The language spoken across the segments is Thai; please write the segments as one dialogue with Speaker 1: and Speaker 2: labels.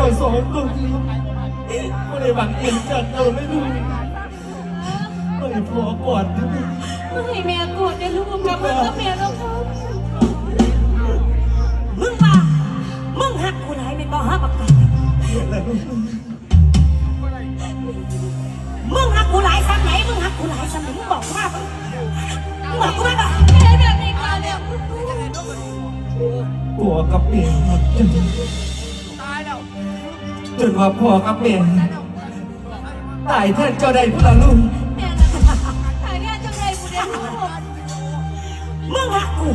Speaker 1: จ้าสองคนไม่ได้หวังเองจากเจ้าเลยลูกไม่ได้พอกอดลูก
Speaker 2: มึงให้แม่กรธเนี่ยลูกกลับมากับแม่แล้วครับ
Speaker 3: มึงว่ามึงหักกูไหนเป็นบ่ฮักบักไก่มึงหักกูหลายซ้ำไหนมึงหักกูหลายซ้ำไหนมึงบอกว่ามึงมึงบอกกูว่าบ่
Speaker 2: แม่แบบนี้ก่อนเนี่ย
Speaker 1: ผัวกับเมียหัก จนว่าพ่อกับเมียตายแทนเจ้าได้พลังลูก
Speaker 2: แม่นะถ่ายเนี่ยจังไรกูเดียวลูก
Speaker 3: มึงหักกู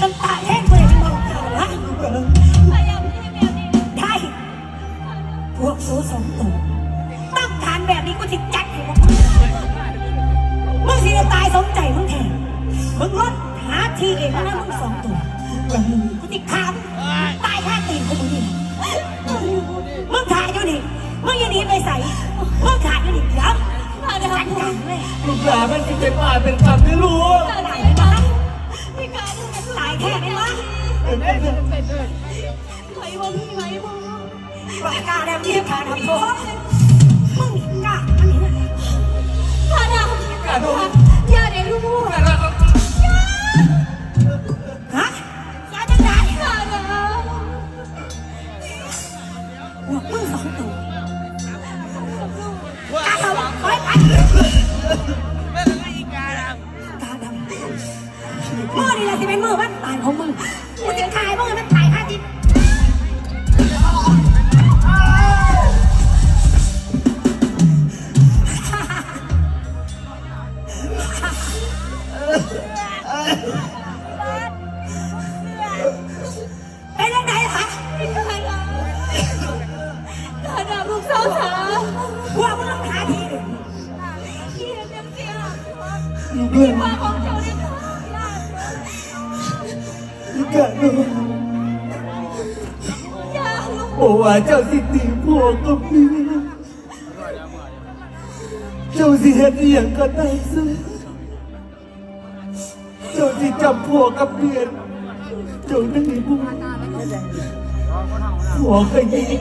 Speaker 3: น้ำตายแห้งกูเลยเป็นบ่เก่าฮะ
Speaker 2: พยายามให้แม่นี่
Speaker 3: ได้พวกสูสองตัวต้องการแบบนี้กูจะจัดให้พวกมึงมึงสิจะตายสมใจมึงแทนมึงรถหาทีเองนะมึงสองตัว อยังหนีไปใส่มึงถ่ายอยู่นี่เดี๋ยว
Speaker 2: ถ่ายเดี๋ยว
Speaker 3: จัดการเลย
Speaker 1: ลูกหลานมันจะเป็นบาเป็นกรรมไม่รู้
Speaker 3: ตายไหมวะ
Speaker 2: พี่การ
Speaker 3: ตายแค่ไหนวะ
Speaker 2: ไหวบ่พี่ไหวบ่
Speaker 3: ปากกาแดงที่ขาทำโทษมึงกล้าอันนี้นะ
Speaker 2: ถ่ายเดี๋ยว
Speaker 1: กาโดน
Speaker 2: อย่าเดี๋ยวลูก
Speaker 1: กาโดน
Speaker 3: ฮะยาจังไหน
Speaker 2: ถ่ายเดี๋ยว
Speaker 3: พวกมึงสองตัวก มือนี่แหละที่เป็นมือบ้านตายของมึงกูจะขายมึงให้มันตายค่าติดเป็นยังไงคะ
Speaker 2: การะถ่ายเดี๋ยวลูกสาวจ๋า
Speaker 3: พวกมึงต้องหาทีหนึ่ง
Speaker 2: พี่เพื่
Speaker 1: อน
Speaker 2: ว่าของเจ้า
Speaker 1: กาโดน
Speaker 2: อย่าลูก
Speaker 1: บอกว่าเจ้าสิตีพ่อกับเมียเจ้าสิเฮ็ดอหย่างก็ได้ซิเจ้าสิจับพ่อกับเมียเจ้าได้บุญพ่อก็ยิง